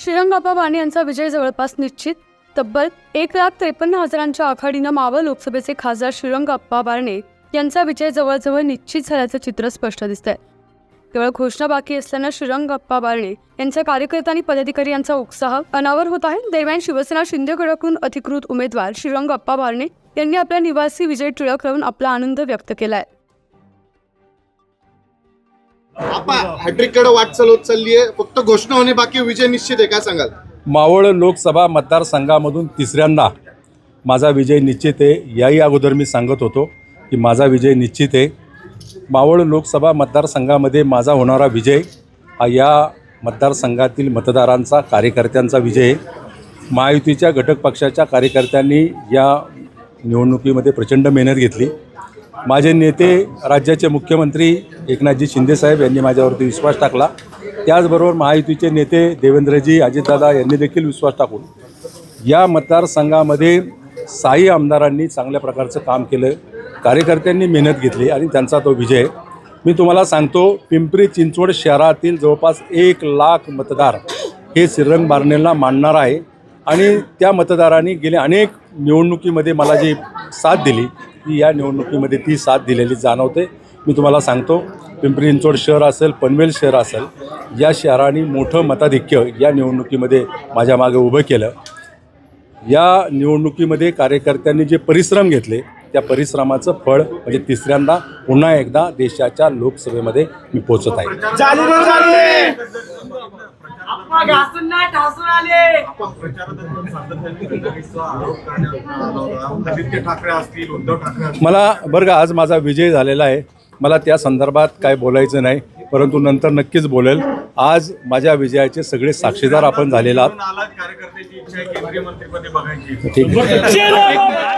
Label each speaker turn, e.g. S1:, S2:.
S1: श्रीरंग बापा बाणे यांचा विजय जवळपास निश्चित. तब्बल एक लाख त्रेपन्न हजारांच्या आघाडीनं मावळ लोकसभेचे खासदार श्रीरंग अप्पा बारणे यांचा विजय जवळजवळ निश्चित झाल्याचं चित्र स्पष्ट दिसतंय. केवळ घोषणा बाकी असल्यानं श्रीरंगाप्पा बारणे यांच्या कार्यकर्ता आणि पदाधिकारी यांचा उत्साह अनावर होत आहे. दरम्यान शिवसेना शिंदे शिंदेगडाकडून अधिकृत उमेदवार श्रीरंग अप्पा बारणे यांनी आपल्या निवासी विजय टिळक लावून आपला आनंद व्यक्त केला
S2: आहे आपा हॅट्रिककडे वाटचाल होत चालली आहे. फक्त घोषणा होणे बाकी विजय निश्चित आहे. काय सांगाल?
S3: मावळ लोकसभा मतदारसंघामधून तिसऱ्यांदा माझा विजय निश्चित आहे. याही अगोदर मी सांगत होतो की माझा विजय निश्चित आहे. मावळ लोकसभा मतदारसंघामध्ये माझा होणारा विजय हा या मतदारसंघातील मतदारांचा कार्यकर्त्यांचा विजय आहे. महायुतीच्या घटक पक्षाच्या कार्यकर्त्यांनी या निवडणुकीमध्ये प्रचंड मेहनत घेतली. माझे नेते राज्याचे मुख्यमंत्री एकनाथजी शिंदेसाहेब यांनी माझ्यावरती विश्वास टाकला. त्याचबरोबर महायुतीचे नेते देवेंद्रजी अजितदादा यांनी देखील विश्वास टाकून या मतदारसंघामध्ये साई आमदारांनी चांगल्या प्रकारचं काम केलं. कार्यकर्त्यांनी मेहनत घेतली आणि त्यांचा तो विजय. मी तुम्हाला सांगतो पिंपरी चिंचवड शहरातील जवळपास एक लाख मतदार हे श्रीरंग बारणेला मानणार आहे. आणि त्या मतदारांनी गेल्या अनेक निवडणुकीमध्ये मला जी साथ दिली ती या निवडणुकीमध्ये ती साथ दिलेली जाणवते. मी तुम्हाला सांगतो पिंपरी चिंचवड शहर असेल पनवेल शहर असेल या शहराने मोठं मताधिक्य या निवडणुकीमध्ये माझ्या मागे उभं केलं. या निवडणुकीमध्ये कार्यकर्त्यांनी जे परिश्रम घेतले त्या परिश्रमाचं फळ म्हणजे तिसऱ्यांदा पुन्हा एकदा देशाच्या लोकसभेमध्ये मी पोचत आहे.
S4: आप्पा घासून ना ठासून आले.
S2: आदित्य ठाकरे असतील उद्धव ठाकरे असतील.
S3: मला बरं का आज माझा विजय झालेला आहे. मला त्या संदर्भात काय बोलायचं नाही परंतु नंतर नक्कीच बोलेल. आज माझ्या विजयाचे सगळे साक्षीदार आपण झालेला आहात.
S2: नालायक कार्यकर्त्याची इच्छा आहे केंद्रीय मंत्रीपदी बघायची.
S3: ठीक आहे.